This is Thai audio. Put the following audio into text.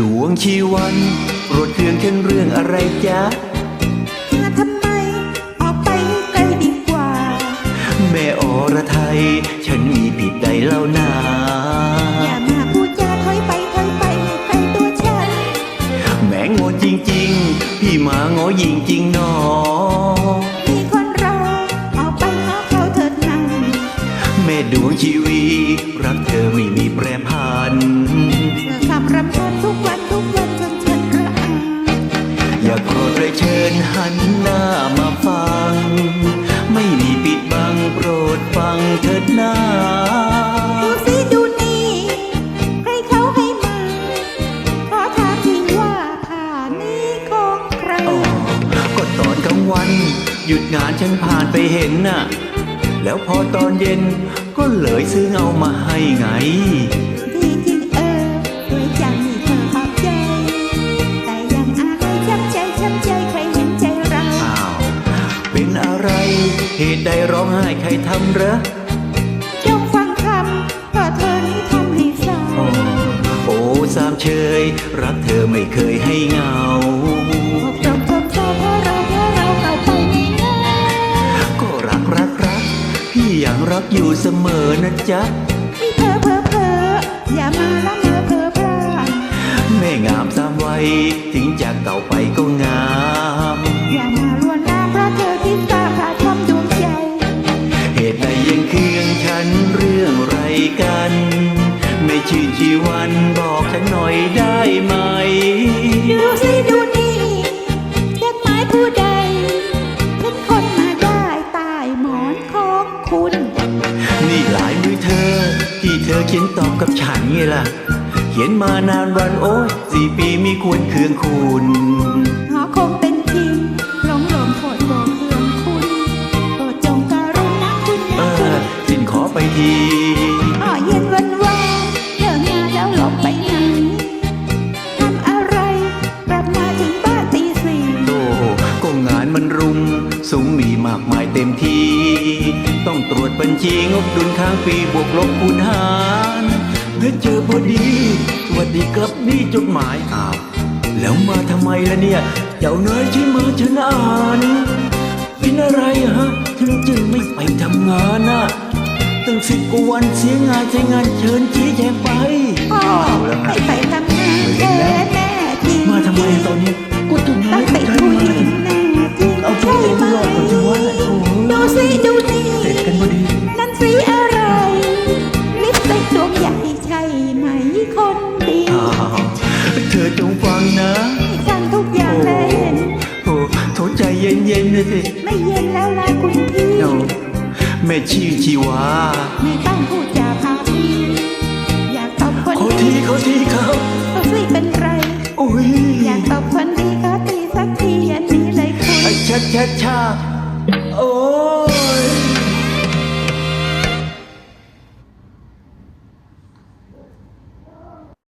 ชีวันโปรดเครื่องแค่เรื่องอะไรจ๊ะมาทำไม ออกไปไกลดีกว่า แม่อรไทย ฉันมีผิดใดเล่านาอย่ามาพูดจาถอยไปถอยไปให้ใครตัวฉัน แม่งอจริง ๆ พี่มางอยิงจริงหนอมีคนรอออกไปหาเขาเถิดนังแม่ดวงชีวี รักเธอไม่มีแปรผันเมื่อคำรำพันทุกวัน อย่าโกรธเลยเชิญหันหน้ามาฟัง ไม่มีปิดบังโปรดฟังเถิดหน้าดูสิดูนี่ ใครเขาให้มาขอถามทีว่าผ่านนี้ของใคร อ๋อก็ตอนกลางวัน หยุดงานฉันผ่านไปเห็นน่ะ แล้วพอตอนเย็นก็เลยซื้อเอามาให้ไง อะไร เหตุใดร้องไห้ใครทำเหรอจงฟังคำเพราะเธอนี้ทำให้เศร้าโอ้โอ้สามเชย รักเธอไม่เคยให้เหงาอกตรงตรงเศร้าเพราะเราเพราะเราเข้าไปไม่ง่ายก็รักรักรัก พี่ยังรักอยู่เสมอนะจ๊ะมีเธอเพอเพออย่ามาละเมอเพอพรางแม่งามสามวัย นี่หลายมือเธอ ที่เธอเขียนตอบกับฉันไงล่ะ เขียนมานานวันโอ้ยสี่ปีมีควรเคืองคุณหอคงเป็นจริงหลงหลงโผดโบเคืองคุณโปรดจงการุณาคุณเอนะคุอณสินขอไปที มีมากมายเต็มทีต้องตรวจบัญชีงบดุลค้างปีบวกลบคูณหารเมื่อเจอพอดีสวัสดีครับนี่จดหมายอ้าวแล้วมาทำไมล่ะเนี่ย เจ้านายที่มาฉันอ่านเป็นอะไรอะฮะถึงจึงไม่ไปทำงานน่ะตั้งสิบกว่าวันเสียงานใช้งานเชิญชี้แจงไปพ่อเอาแล้วไงให้ไปทำงานแท้แน่จริงมาทำไมตอนนี้ก็เจ้าน เย็นๆนะสิไม่เย็นแล้วล่ะคุณพี่เอาแม่ชื่อชีวาไม่ต้องพูดจาพาพี่ อยากตอบคนขอดีทีขอทีครับเขาสิเป็นไรโอ้ยอยากตอบคนดีก็ตีสักทีอย่าหนี้เลยคุณ ไอ้ชัดชัดชาโอ้ย